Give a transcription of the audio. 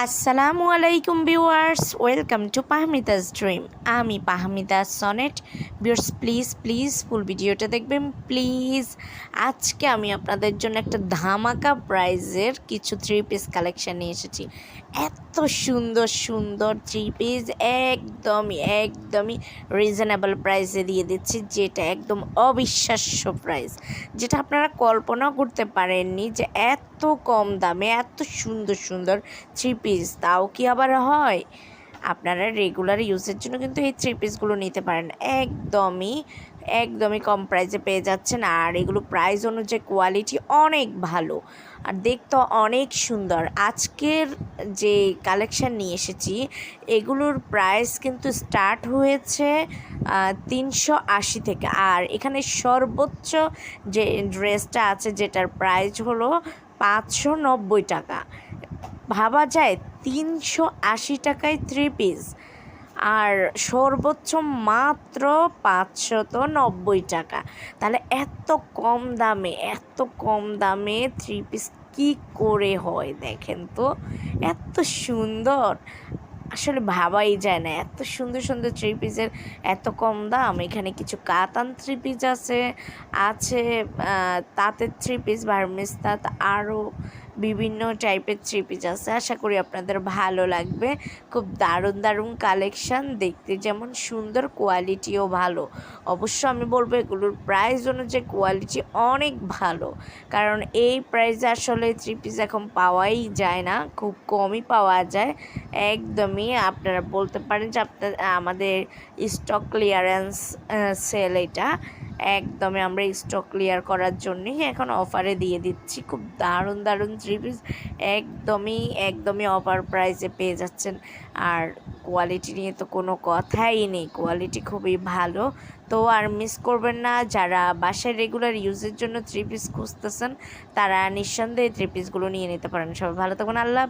আসসালামু আলাইকুম viewers, welcome to Pahmida's dream. আমি Pahmida Sonet. Viewers, please please, full ভিডিওটা দেখবেন, প্লিজ। আজকে আমি আপনাদের জন্য একটা ধামাকা প্রাইজের কিছু থ্রি পিস কালেকশান নিয়ে এসেছি। এত সুন্দর সুন্দর থ্রি পিস একদমই একদমই রিজনেবল প্রাইসে দিয়ে দিচ্ছি, যেটা একদম অবিশ্বাস্য প্রাইস যেটা আপনারা কল্পনাও করতে পারেননি যে এত কম দামে, এত সুন্দর সুন্দর থ্রি পিস তাও কি আবার হয়? আপনারা রেগুলার ইউজের জন্য কিন্তু এই থ্রি পিসগুলো নিতে পারেন। একদমই একদমই কম প্রাইসে পেয়ে যাচ্ছেন আর এগুলো প্রাইস অনুযায়ী কোয়ালিটি অনেক ভালো। আর দেখতে অনেক সুন্দর। আজকের যে কালেকশান নিয়ে এসেছি, এগুলোর প্রাইস কিন্তু স্টার্ট হয়েছে তিনশো আশি থেকে। আর এখানে সর্বোচ্চ যে ড্রেসটা আছে, যেটার প্রাইস হলো পাঁচশো নব্বই টাকা। ভাবা যায় তিনশো আশি টাকায় থ্রি পিস আর সর্বোচ্চ মাত্র পাঁচশত নব্বই টাকা। তাহলে এত কম দামে, এত কম দামে থ্রি পিস কী করে হয় দেখেন তো? এত সুন্দর। আসলে ভাবাই যায় না। এত সুন্দর সুন্দর থ্রি পিসের এত কম দাম। এখানে কিছু কাতান থ্রি পিস আছে আছে তাঁতের থ্রি পিস বার্মিস তাঁত আরও বিভিন্ন টাইপের থ্রি পিস আছে। আশা করি আপনাদের ভালো লাগবে। খুব দারুণ দারুণ কালেকশান দেখতে যেমন সুন্দর কোয়ালিটিও ভালো। অবশ্য আমি বলব এগুলোর প্রাইস অনুযায়ী কোয়ালিটি অনেক ভালো। কারণ এই প্রাইসে আসলে থ্রি পিস এখন পাওয়াই যায় না। খুব কমই পাওয়া যায়। একদমই আপনারা বলতে পারেন যে আপনার, আমাদের স্টক ক্লিয়ারেন্স সেল এটা। একদমই আমরা স্টক ক্লিয়ার করার জন্যই এখন অফারে দিয়ে দিচ্ছি। খুব দারুণ দারুণ থ্রি পিস একদমই একদমই অফার প্রাইসে পেয়ে যাচ্ছেন। আর কোয়ালিটি নিয়ে তো কোনো কথাই নেই কোয়ালিটি খুবই ভালো। তো আর মিস করবেন না, যারা বাসায় রেগুলার ইউজের জন্য থ্রি পিস খুঁজতেছেন, তারা নিঃসন্দেহে থ্রি পিসগুলো নিয়ে নিতে পারেন। সবাই ভালো থাকুন, আল্লাহ